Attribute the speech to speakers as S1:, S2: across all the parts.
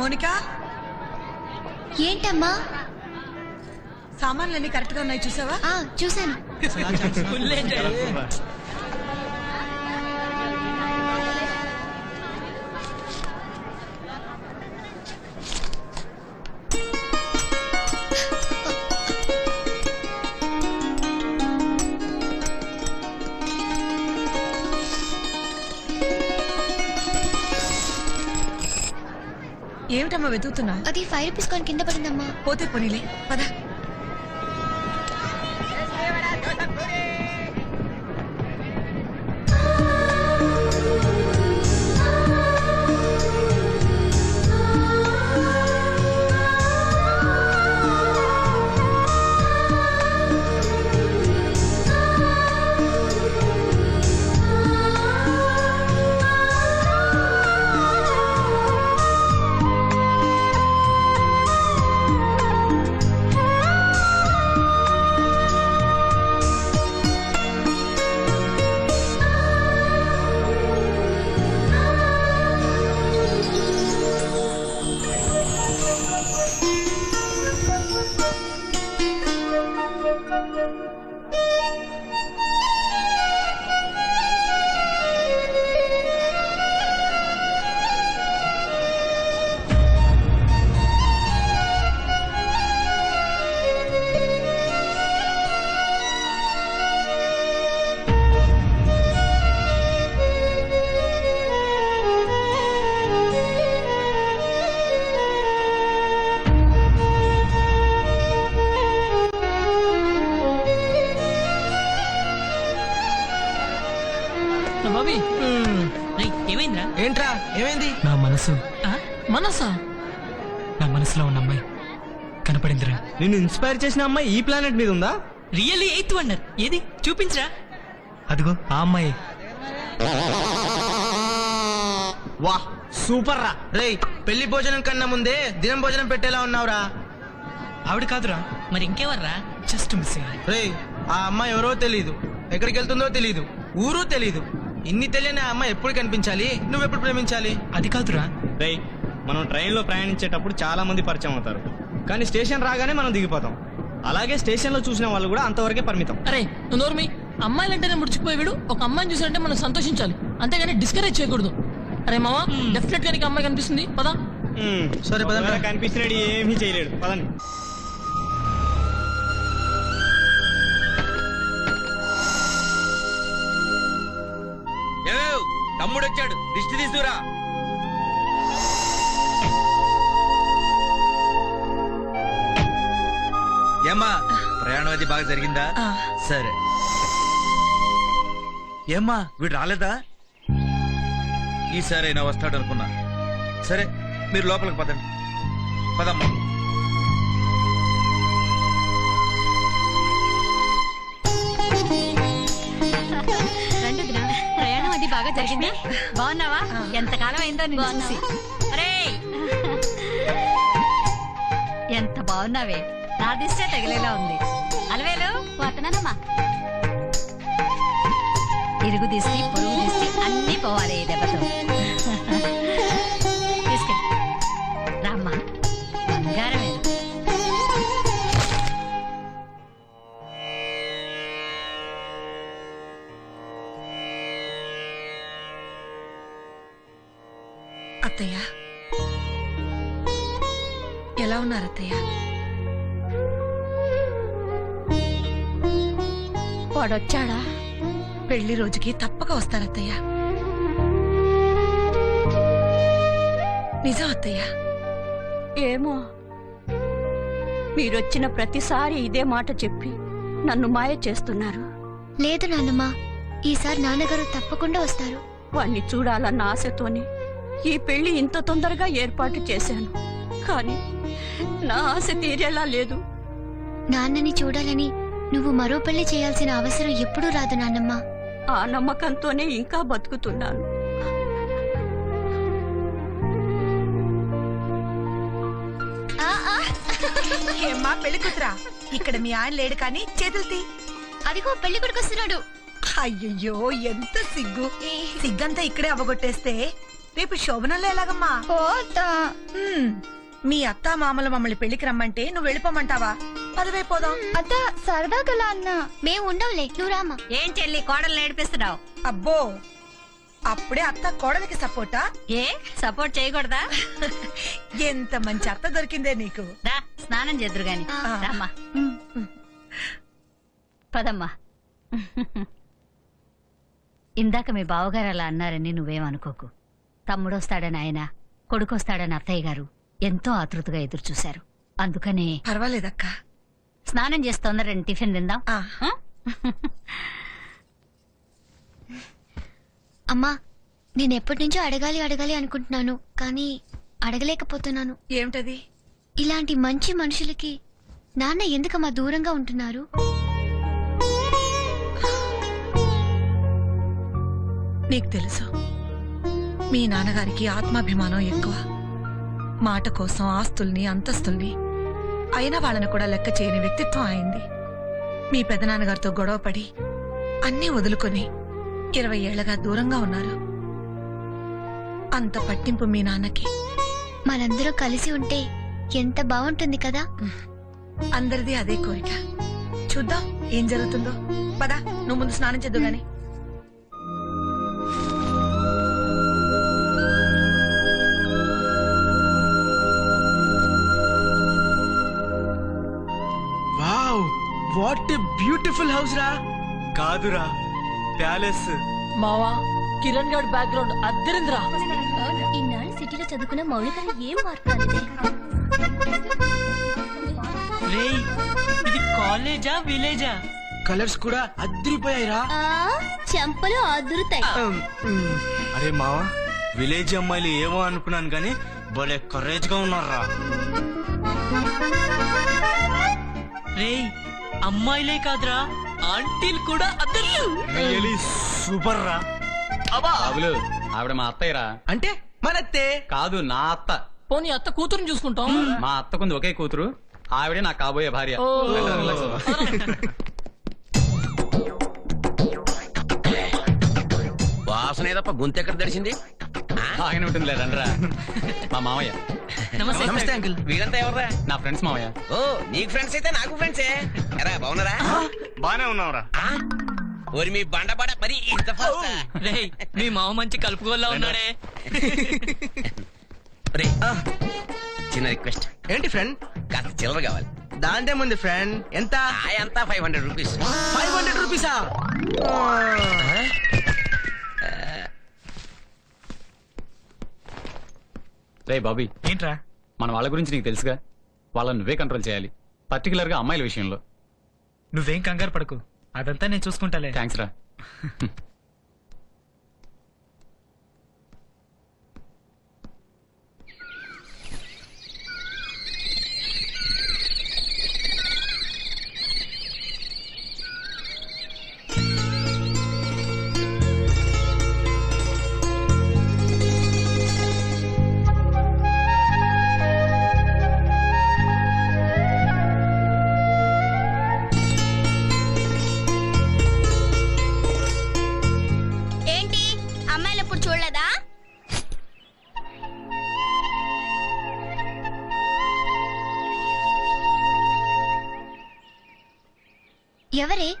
S1: Monica?
S2: ఏంటమ్మా?
S1: సామాన్లన్నీ కరెక్ట్గా ఉన్నాయి చూసావా?
S2: ఆ
S1: వెతుకుతున్నా.
S2: అది ఫైవ్ రూపీస్ కాయిన్ కింద పడిందమ్మా.
S1: పోతే పోనీలే పద.
S3: ఏంట్రా? ఏమైంది?
S4: నా మనసు.
S5: ఆ? మనసా?
S4: నా మనసులో ఉన్న అమ్మాయి కనపడిందిరా.
S3: నిన్ను ఇన్స్పైర్ చేసిన అమ్మాయి ఈ ప్లానెట్ మీద ఉందా?
S5: రియల్లీ ఎయిత్ వండర్ ఏది? చూపించరా.
S4: అదిగో ఆ అమ్మాయి.
S3: వా సూపర్ రా రేయ్ పెళ్ళి భోజనం కన్నా ముందే దినం భోజనం పెట్టేలా ఉన్నావురా.
S4: ఆవిడ కాదురా.
S5: మరి ఇంకెవర్రా?
S4: జస్ట్ మిస్
S3: రేయ్ ఆ అమ్మాయి ఎవరో తెలియదు ఎక్కడికి వెళ్తుందో తెలియదు ఊరు తెలియదు ఇన్ని తెలియని ఆ అమ్మాయి ఎప్పుడు కనిపించాలి? నువ్వు ఎప్పుడు ప్రేమించాలి?
S4: అది కాదురా.
S6: రేయ్ మనం ట్రైన్లో ప్రయాణించేటప్పుడు చాలా మంది పరిచయం అవుతారు. కానీ స్టేషన్ రాగానే మనం దిగిపోతాం. అలాగే స్టేషన్లో చూసిన వాళ్ళు కూడా అంతవరకే పరిమితం.
S5: అరే నువ్వు నోర్మి అమ్మాయిలంటేనే ముడిచిపోయాడు ఒక అమ్మాయిని చూసారంటే మనం సంతోషించాలి. అంతేగాని డిస్కరేజ్ చేయకూడదు. అరే మామా డెఫినెట్గా నీకు అమ్మాయి కనిపిస్తుంది. పదా.
S3: సరే.
S6: ఒకవేళ కనిపించినాడు ఏమీ చేయలేడు. పదండి.
S7: ఏమేవ్ తమ్ముడు వచ్చాడు దిష్టి తీసుకురా. ఏమ్మా ప్రయాణం అది బాగా జరిగిందా. సరే. ఏమ్మా వీడు రాలేదా? ఈసారైనా వస్తాడు అనుకున్నా సరే మీరు లోపలికి పదండి. పదమ్మా.
S8: బాగా జరిగింది? బాగున్నావా? ఎంతకాలం అయిందో చూసి. ఒరేయ్! ఎంత బాగున్నావే? నా దిష్టే తగిలేలా ఉంది. అలవేలు వతనమ్మా ఇరుగు దిష్టి పొరుగు దిష్టి అన్ని పోవాలి దెబ్బతో.
S1: ఎలా ఉన్నారు అత్తయ్య?
S8: వాడొచ్చాడా?
S1: పెళ్ళి రోజుకి తప్పక వస్తారు అత్తయ్య. నిజం అత్తయ్య.
S9: ఏమో. మీరొచ్చిన ప్రతిసారి ఇదే మాట చెప్పి నన్ను మాయ చేస్తున్నారు.
S2: లేదు నాన్నమ్మ. ఈసారి నాన్నగారు తప్పకుండా వస్తారు.
S9: వాణ్ణి చూడాలన్న ఆశతోనే ఈ పెళ్ళి ఇంత తొందరగా ఏర్పాటు చేశాను. కానీ నా ఆశ తీరేలా లేదు.
S2: నాన్నని చూడాలని నువ్వు మరో పెళ్ళి చేయాల్సిన అవసరం ఎప్పుడూ రాదు నాన్నమ్మ.
S9: ఆ నమ్మకంతోనే ఇంకా బతుకుతున్నాను.
S1: ఏమ్మా పెళ్ళి కూతురా? ఇక్కడ మీ ఆయన లేడు కానీ చేతులు తీ.
S2: అదిగో పెళ్ళి కొడుకు వస్తున్నాడు
S1: అయ్యయ్యో ఎంత సిగ్గు. సిగ్గంతా ఇక్కడే అవగొట్టేస్తే రేపు శోభనంలో ఎలాగమ్మా? మీ అత్త మామలు మమ్మల్ని పెళ్ళికి రమ్మంటే నువ్వు వెళ్ళిపోమంటావా? పదవే పోదాం.
S2: అత్త సరదాగా అన్నా. మేము ఉండవులే నువ్వు రామా
S8: ఏం చెల్లి కోడలు నేర్పిస్తున్నావు
S1: అబ్బో అప్పుడే అత్త కోడలికి సపోర్టా
S8: ఏ సపోర్ట్ చేయకూడదా?
S1: ఎంత మంచి అత్త దొరికిందే నీకు.
S8: స్నానం చేద్దరు గాని. రామ్మా పదమ్మా. ఇందాక మీ బావగారు అలా అన్నారని నువ్వేమనుకోకు. తమ్ముడొస్తాడని ఆయన కొడుకొస్తాడని అత్తయ్య గారు. ఎంతో ఆతృతగా ఎదురు చూశారు. అందుకనే
S1: పర్వాలేదక్క.
S8: స్నానం చేసి తొందరని టిఫిన్ తిందాం.
S1: ఆ?
S2: అమ్మా నేను ఎప్పటి నుంచో అడగాలి అడగాలి అనుకుంటున్నాను కానీ అడగలేకపోతున్నాను.
S1: ఏమిటది?
S2: ఇలాంటి మంచి మనుషులకి నాన్న ఎందుకమ్మా దూరంగా ఉంటున్నారు?
S1: నీకు తెలుసు మీ నాన్నగారికి ఆత్మాభిమానం ఎక్కువ. మాట కోసం ఆస్తుల్ని అంతస్తుల్ని అయిన వాళ్ళని కూడా లెక్క చేయని వ్యక్తిత్వం అయింది. మీ పెదనాన్నగారితో గొడవపడి అన్నీ వదులుకొని ఇరవై ఏళ్ళగా దూరంగా ఉన్నారు. అంత పట్టింపు మీ నాన్నకి.
S2: మనందరం కలిసి ఉంటే ఎంత బాగుంటుంది కదా?
S1: అందరిది అదే కోరిక. చూద్దాం ఏం జరుగుతుందో. పదా నువ్వు ముందు స్నానం చేద్దు గాని.
S3: వాట్ బ్యూటిఫుల్ హౌస్ రా.
S6: కాదురా ప్యాలెస్.
S5: మావా కిరణ్ గారి బ్యాక్గ్రౌండ్ అద్దరింద్రా.
S2: ఇన్నాళ్ళు సిటీలో చదువుకున్న మౌలికలు ఏం మార్పు
S4: ఇది కాలేజా విలేజా?
S3: కలర్స్ కూడా అద్దరిపోయాయిరా.
S2: చెంపలు అదురుతాయి.
S6: అరే మావా విలేజ్ అమ్మాయిలు ఏమో అనుకున్నాను కానీ భలే కరేజ్గా ఉన్నారా
S4: రేయ్ అమ్మాయిలే కాదురా ఆంటీలు కూడా అద్దరు
S6: సూపర్ రా
S10: బాబులు ఆవిడ మా అత్తయ్యరా.
S3: అంటే మనత్తే
S10: కాదు నా అత్త.
S5: పోనీ అత్త కూతురుని చూసుకుంటాం?
S10: మా అత్తకుంది ఒకే కూతురు. ఆవిడే నాకు కాబోయే భార్య.
S7: వాసన తప్ప గొంతు ఎక్కడ దడిచింది
S10: ఆయన ఉంటుందిలే రండ్రా. మా మామయ్య.
S4: నమస్తే.
S3: నమస్తే అంకుల్.
S7: వీరంతా ఎవర్రా?
S10: నా ఫ్రెండ్స్ మామయ్య
S7: ఓ నీకు ఫ్రెండ్స్ అయితే నాకు ఫ్రెండ్సే. ఎరా బాగున్నారా?
S6: బానే ఉన్నావురా?
S7: ఓరి మీ బండబడ మరి ఇంత
S4: రేయ్ మీ మామ మంచి కలుపుకోల్లా ఉన్నాడే.
S7: రే చిన్న రిక్వెస్ట్.
S3: ఏంటి ఫ్రెండ్?
S7: కాస్త చిల్లర కావాలి.
S3: దాంతే ముందు ఫ్రెండ్? ఎంత?
S7: ఎంత five hundred rupees.
S3: Five hundred రూపీసా?
S10: రే బాబీ.
S4: ఏంట్రా?
S10: మన వాళ్ళ గురించి నీకు తెలుసుగా? వాళ్ళని నువ్వే కంట్రోల్ చేయాలి. పర్టికులర్గా అమ్మాయిల విషయంలో.
S4: నువ్వేం కంగారు పడకు. అదంతా నేను చూసుకుంటాలే.
S10: థ్యాంక్స్ రా.
S2: ఎవరే?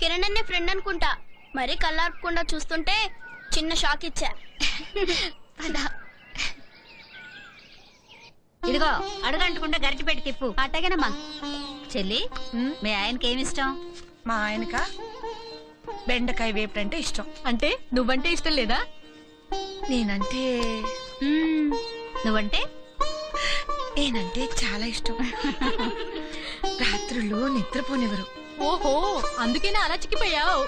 S2: కిరణ్ అనే ఫ్రెండ్ అనుకుంటా. మరి కళ్ళార్పకుండా చూస్తుంటే చిన్న షాక్ ఇచ్చా.
S8: ఇదిగో అడుగంటుకుంటే గరిటి పెట్టి తిప్పు. అట్టగనమ్మా. చెల్లి మీ ఆయనకి ఏమి ఇష్టం?
S1: మా ఆయనక? బెండకాయ వేపుడంటే ఇష్టం.
S8: అంటే నువ్వంటే ఇష్టం లేదా?
S1: నేనంటే
S8: నువ్వంటే?
S1: నేనంటే చాలా ఇష్టం. రాత్రులు నిద్రపోనివ్వరు.
S8: ఓహో అందుకేనా అలా చిక్కిపోయావు?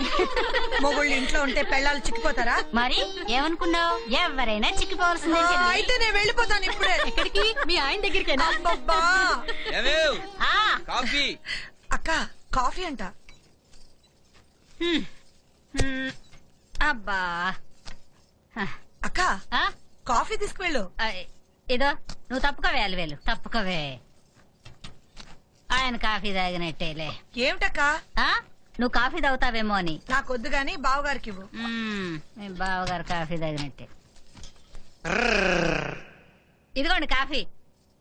S1: మొగుళ్ళు ఇంట్లో ఉంటే పెళ్ళాలు చిక్కిపోతారా?
S8: మరి ఏమనుకున్నావు? ఎవరైనా చిక్కిపోవాల్సిందే
S1: ఆ. అయితే నేను వెళ్ళిపోతాను ఇప్పుడే.
S8: ఎక్కడికి? మీ ఆయన దగ్గరికేనా?
S1: అబ్బబ్బా.
S8: ఆ,
S7: కాఫీ.
S1: అక్క కాఫీ అంట.
S8: అబ్బా.
S1: అక్క
S8: ఆ,
S1: కాఫీ తీసుకువెళ్ళు.
S8: ఆ, ఇదో నువ్వు తప్పుకోవే అలవేలు. తప్పుకోవే. ఆయన కాఫీ తాగినట్టేలే.
S1: ఏమిటక్కా?
S8: ఆ? నువ్వు కాఫీ తాగుతావేమో అని.
S1: నాకొద్దు గాని బావగారికి
S8: బావగారు కాఫీ తాగినట్టే. ఇదిగోండి కాఫీ.